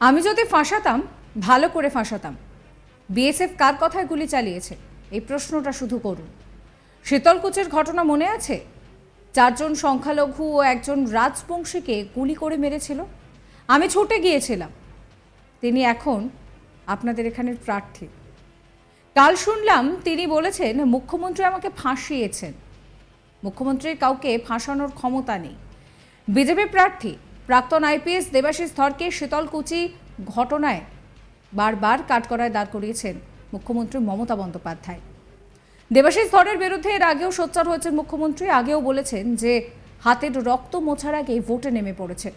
আমি যদি ফাঁসাতাম, ভালো করে ফাঁসাতাম। বিএসএফ কার কথায় গুলি চালিয়েছে? এই প্রশ্নটা শুধু করুন। শীতলকুচের ঘটনা মনে আছে? চারজন সংখ্যালঘু ও একজন রাজবংশীকে গুলি করে মেরেছিল? আমি ছুটে গিয়েছিলাম। তিনি এখন আপনাদের এখানের প্রার্থী। কাল শুনলাম তিনি বলেছেন, মুখ্যমন্ত্রী আমাকে ফাঁসিয়েছেন। মুখ্যমন্ত্রীর কাউকে ফাঁসানোর ক্ষমতা নেই। বিজেপি প্রার্থী প্রাক্তন আইপিএস দেবাশিস ধরকে শীতলকুচি ঘটনায় বারবার কাঠকড়ায় দাঁড় করিয়েছেন মুখ্যমন্ত্রী মমতা বন্দ্যোপাধ্যায়। দেবাশিস ধরের বিরুদ্ধে এর আগেও সোচ্চার হয়েছেন মুখ্যমন্ত্রী, আগেও বলেছেন যে হাতের রক্ত মোছার আগেই ভোটে নেমে পড়েছে।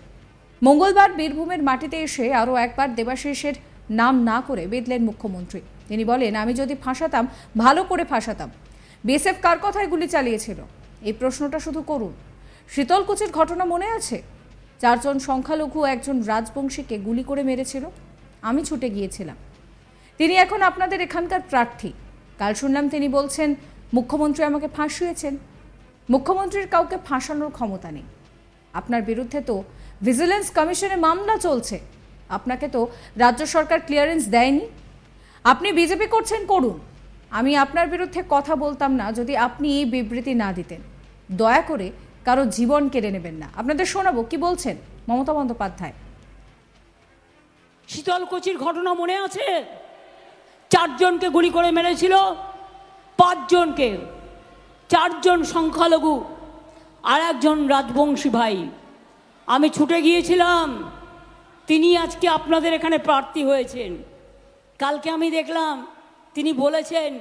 মঙ্গলবার বীরভূমের মাটিতে এসে আরও একবার দেবাশিসের নাম না করে বেদলেন মুখ্যমন্ত্রী। তিনি বলেন, আমি যদি ফাঁসাতাম, ভালো করে ফাঁসাতাম। বিএসএফ কার কথায় গুলি চালিয়েছিল? এই প্রশ্নটা শুধু করুন। শীতলকুচির ঘটনা মনে আছে? চারজন সংখ্যালঘু একজন রাজবংশীকে গুলি করে মেরেছিল। আমি ছুটে গিয়েছিলাম। তিনি এখন আপনাদের এখানকার প্রার্থী। কাল শুনলাম তিনি বলছেন, মুখ্যমন্ত্রী আমাকে ফাঁসিয়েছেন। মুখ্যমন্ত্রীর কাউকে ফাঁসানোর ক্ষমতা নেই। আপনার বিরুদ্ধে তো ভিজিলেন্স কমিশনে মামলা চলছে। আপনাকে তো রাজ্য সরকার ক্লিয়ারেন্স দেয়নি। আপনি বিজেপি করছেন, করুন। আমি আপনার বিরুদ্ধে কথা বলতাম না যদি আপনি এই বিবৃতি না দিতেন। দয়া করে কারও জীবন কেড়ে নেবেন না। আপনাদের শোনাবো, কি বলছেন মমতা বন্দ্যোপাধ্যায়? শীতলকুচির ঘটনা মনে আছে? চারজনকে গুলি করে মেরেছিল, পাঁচজনকে। চারজন সংখ্যালঘু, আর একজন রাজবংশী ভাই। আমি ছুটে গিয়েছিলাম, তিনি আজকে আপনাদের এখানে প্রার্থী হয়েছেন। কালকে আমি দেখলাম, তিনি বলেছেন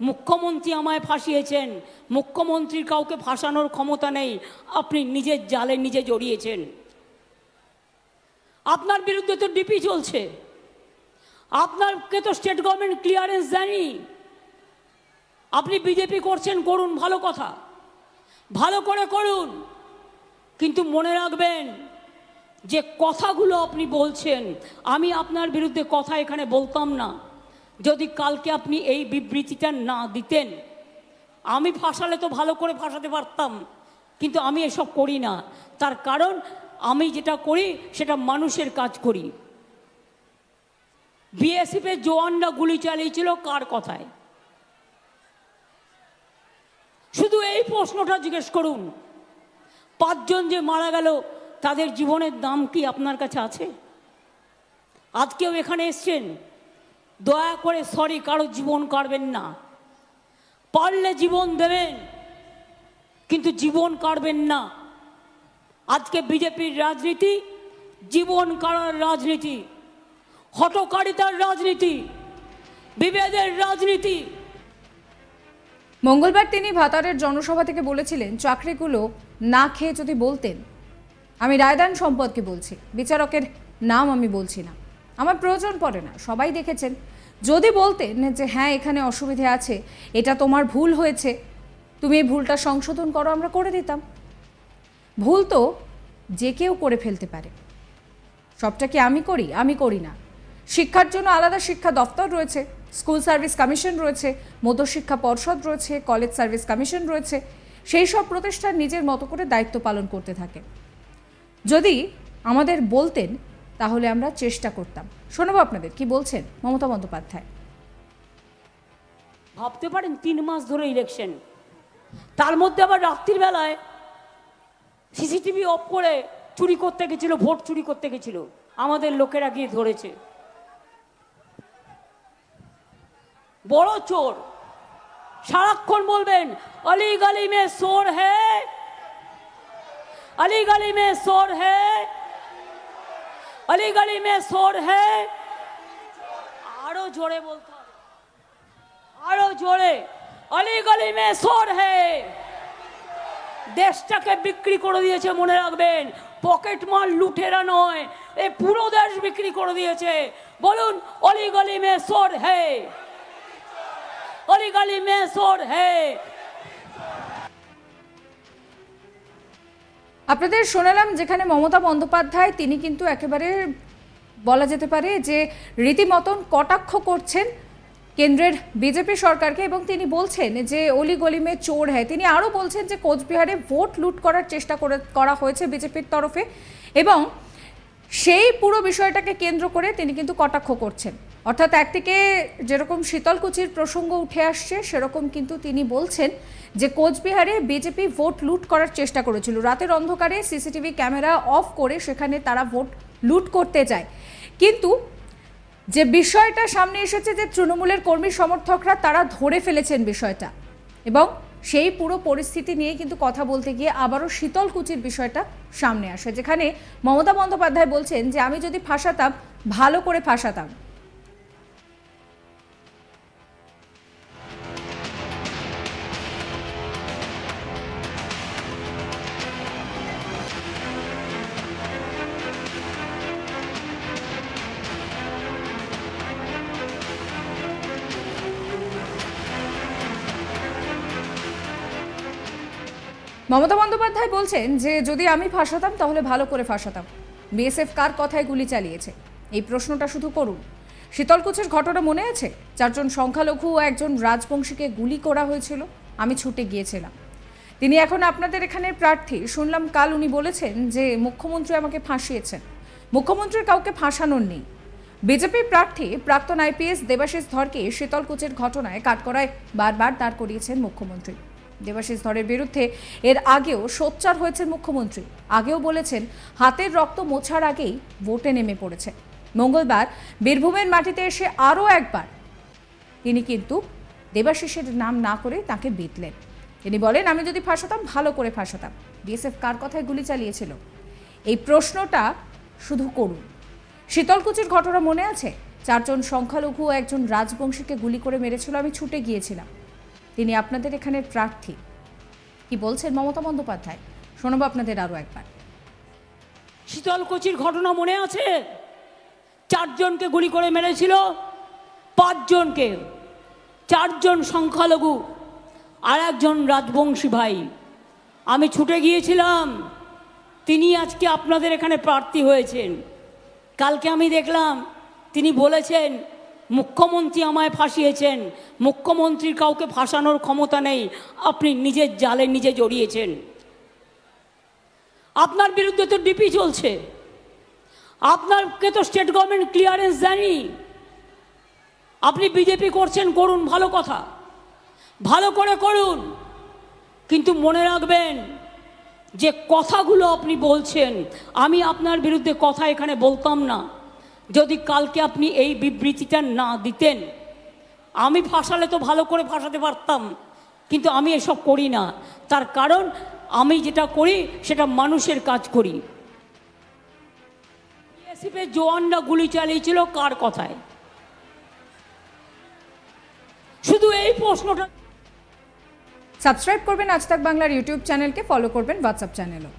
মুখ্যমন্ত্রী আমায় ফাঁসিয়েছেন। মুখ্যমন্ত্রীর কাউকে ফাঁসানোর ক্ষমতা নেই। আপনি নিজের জালে নিজে জড়িয়েছেন। আপনার বিরুদ্ধে তো ডিপি চলছে। আপনারকে তো স্টেট গভর্নমেন্ট ক্লিয়ারেন্স দেয়নি। আপনি বিজেপি করছেন, করুন, ভালো কথা। ভালো করে করুন। কিন্তু মনে রাখবেন, যে কথাগুলো আপনি বলছেন, আমি আপনার বিরুদ্ধে কথা এখানে বলতাম না। যদি কালকে আপনি এই বিবৃতিটা না দিতেন, আমি ফাঁসালে তো ভালো করে ফাঁসাতে পারতাম, কিন্তু আমি এসব করি না। তার কারণ, আমি যেটা করি, সেটা মানুষের কাজ করি। বিএসএফের জওয়ানরা গুলি চালিয়েছিল কার কথায়? শুধু এই প্রশ্নটা জিজ্ঞেস করুন, পাঁচজন যে মারা গেল, তাদের জীবনের দাম কি আপনার কাছে আছে? আজকেও এখানে এসছেন দয়া করে সরি, কারও জীবন কাটবেন না। পারলে জীবন দেবেন, কিন্তু জীবন কাটবেন না। আজকে বিজেপির রাজনীতি, জীবন কাড়ার রাজনীতি হটকারিতার রাজনীতি, বিভেদের রাজনীতি। মঙ্গলবার তিনি ভাতারের জনসভা থেকে বলেছিলেন, চাকরিগুলো না খেয়ে যদি বলতেন, আমি রায়দান সম্পদকে বলছি, বিচারকের নাম আমি বলছি না। আমার প্রয়োজন পড়ে না। সবাই দেখেছেন। যদি বলতেন যে হ্যাঁ এখানে অসুবিধে আছে, এটা তোমার ভুল হয়েছে, তুমি এই ভুলটা সংশোধন করো, আমরা করে দিতাম। ভুল তো যে কেউ করে ফেলতে পারে। সবটা কি আমি করি? আমি করি না। শিক্ষার জন্য আলাদা শিক্ষা দপ্তর রয়েছে, স্কুল সার্ভিস কমিশন রয়েছে, মধ্যশিক্ষা পর্ষদ রয়েছে, কলেজ সার্ভিস কমিশন রয়েছে। সেই সব প্রতিষ্ঠান নিজের মতো করে দায়িত্ব পালন করতে থাকে। যদি আমাদের বলতেন তাহলে আমরা চেষ্টা করতাম। শোনাবো আপনাদের, কি বলছেন মমতা বন্দ্যোপাধ্যায়? ভাবতে পারেন তিন মাস ধরে ইলেকশন তার মধ্যে আবার রাত্রির বেলায় সিসিটিভি অফ করে চুরি করতে গেছিল, ভোট চুরি করতে গেছিল। আমাদের লোকেরা গিয়ে ধরেছে। বড় চোর। সারাক্ষণ বলবেন অলি গলি মে সোর হে অলি গলি মে সোর হ্যাঁ অলি গলি মে সোর হে আরও জোরে বলতে হবে আরও জোরে অলি গলি মে সোর হে দেশটাকে বিক্রি করে দিয়েছে মনে রাখবেন পকেট মাল লুটেরা নয় এ পুরো দেশ বিক্রি করে দিয়েছে বলুন অলি গলি মে সোর হে অলি গলি মে সোর হে আপনাদের শোনালাম যেখানে মমতা বন্দ্যোপাধ্যায়, তিনি কিন্তু একেবারে বলা যেতে পারে যে রীতিমতন কটাক্ষ করছেন কেন্দ্রের বিজেপি সরকারকে এবং তিনি বলছেন যে অলি গলিমে চোর হ্যায়। তিনি আরও বলছেন যে কোচবিহারে ভোট লুট করার চেষ্টা করে, করা হয়েছে বিজেপির তরফে এবং সেই পুরো বিষয়টাকে কেন্দ্র করে তিনি কিন্তু কটাক্ষ করছেন। অর্থাৎ একদিকে যেরকম শীতলকুচির প্রসঙ্গ উঠে আসছে, সেরকম কিন্তু তিনি বলছেন যে কোচবিহারে বিজেপি ভোট লুট করার চেষ্টা করেছিল। রাতের অন্ধকারে সিসিটিভি ক্যামেরা অফ করে সেখানে তারা ভোট লুট করতে যায়। কিন্তু যে বিষয়টা সামনে এসেছে যে তৃণমূলের কর্মী সমর্থকরা তারা ধরে ফেলেছেন বিষয়টা এবং সেই পুরো পরিস্থিতি নিয়ে কিন্তু কথা বলতে গিয়ে আবারও শীতলকুচির বিষয়টা সামনে আসে, যেখানে মমতা বন্দ্যোপাধ্যায় বলছেন যে, আমি যদি ফাঁসাতাম, ভালো করে ফাঁসাতাম। মমতা বন্দ্যোপাধ্যায় বলছেন যে, যদি আমি ফাঁসাতাম, তাহলে ভালো করে ফাঁসাতাম। বিএসএফ কার কথায় গুলি চালিয়েছে? এই প্রশ্নটা শুধু করুন। শীতলকুচের ঘটনা মনে আছে? চারজন সংখ্যালঘু ও একজন রাজবংশীকে গুলি করা হয়েছিল। আমি ছুটে গিয়েছিলাম। তিনি এখন আপনাদের এখানে প্রার্থী। শুনলাম কাল উনি বলেছেন যে, মুখ্যমন্ত্রী আমাকে ফাঁসিয়েছেন। মুখ্যমন্ত্রীর কাউকে ফাঁসানোর নেই। বিজেপি প্রার্থী প্রাক্তন আইপিএস দেবাশিস ধরকে শীতলকুচের ঘটনায় কাঠকড়ায় বারবার দাঁড় করিয়েছেন মুখ্যমন্ত্রী। দেবাশিস ধরের বিরুদ্ধে। এর আগেও সোচ্চার হয়েছেন মুখ্যমন্ত্রী। আগেও বলেছেন, হাতের রক্ত মোছার আগেই ভোটে নেমে পড়েছে। মঙ্গলবার বীরভূমের মাটিতে এসে আরও একবার তিনি কিন্তু দেবাশিসের নাম না করে তাকে বিতলেন তিনি বলেন, আমি যদি ফাঁসাতাম, ভালো করে ফাঁসাতাম। বিএসএফ কার কথায় গুলি চালিয়েছিল? এই প্রশ্নটা শুধু করুন। শীতলকুচির ঘটনা মনে আছে? চারজন সংখ্যালঘু একজন রাজবংশীকে গুলি করে মেরেছিল, আমি ছুটে গিয়েছিলাম। তিনি আপনাদের এখানের প্রার্থী। কি বলছেন মমতা বন্দ্যোপাধ্যায়? শোনাবো আপনাদের আরও একবার। শীতলকুচির ঘটনা মনে আছে? চারজনকে গুলি করে মেরেছিল, পাঁচজনকে। চারজন সংখ্যালঘু আর একজন রাজবংশী ভাই। আমি ছুটে গিয়েছিলাম। তিনি আজকে আপনাদের এখানে প্রার্থী হয়েছেন। কালকে আমি দেখলাম, তিনি বলেছেন মুখ্যমন্ত্রী আমায় ফাঁসিয়েছেন। মুখ্যমন্ত্রীর কাউকে ফাঁসানোর ক্ষমতা নেই। আপনি নিজের জালে নিজে জড়িয়েছেন। আপনার বিরুদ্ধে তো ডিপি চলছে। আপনারকে তো স্টেট গভর্নমেন্ট ক্লিয়ারেন্স দেয়নি। আপনি বিজেপি করছেন, করুন, ভালো কথা। ভালো করে করুন। কিন্তু মনে রাখবেন, যে কথাগুলো আপনি বলছেন, আমি আপনার বিরুদ্ধে কথা এখানে বলতাম না। যদি কালকে আপনি এই বিবৃতিটা না দিতেন, আমি ফাঁসালে তো ভালো করে ফাঁসাতে পারতাম, কিন্তু আমি এসব করি না। তার কারণ, আমি যেটা করি, সেটা মানুষের কাজ করি। বিএসএফের জওয়ানরা গুলি চালিয়েছিল, কার কথায়? শুধু এই প্রশ্নটা সাবস্ক্রাইব করবেন আজ তাক বাংলার ইউটিউব চ্যানেলকে, ফলো করবেন হোয়াটসঅ্যাপ চ্যানেলও।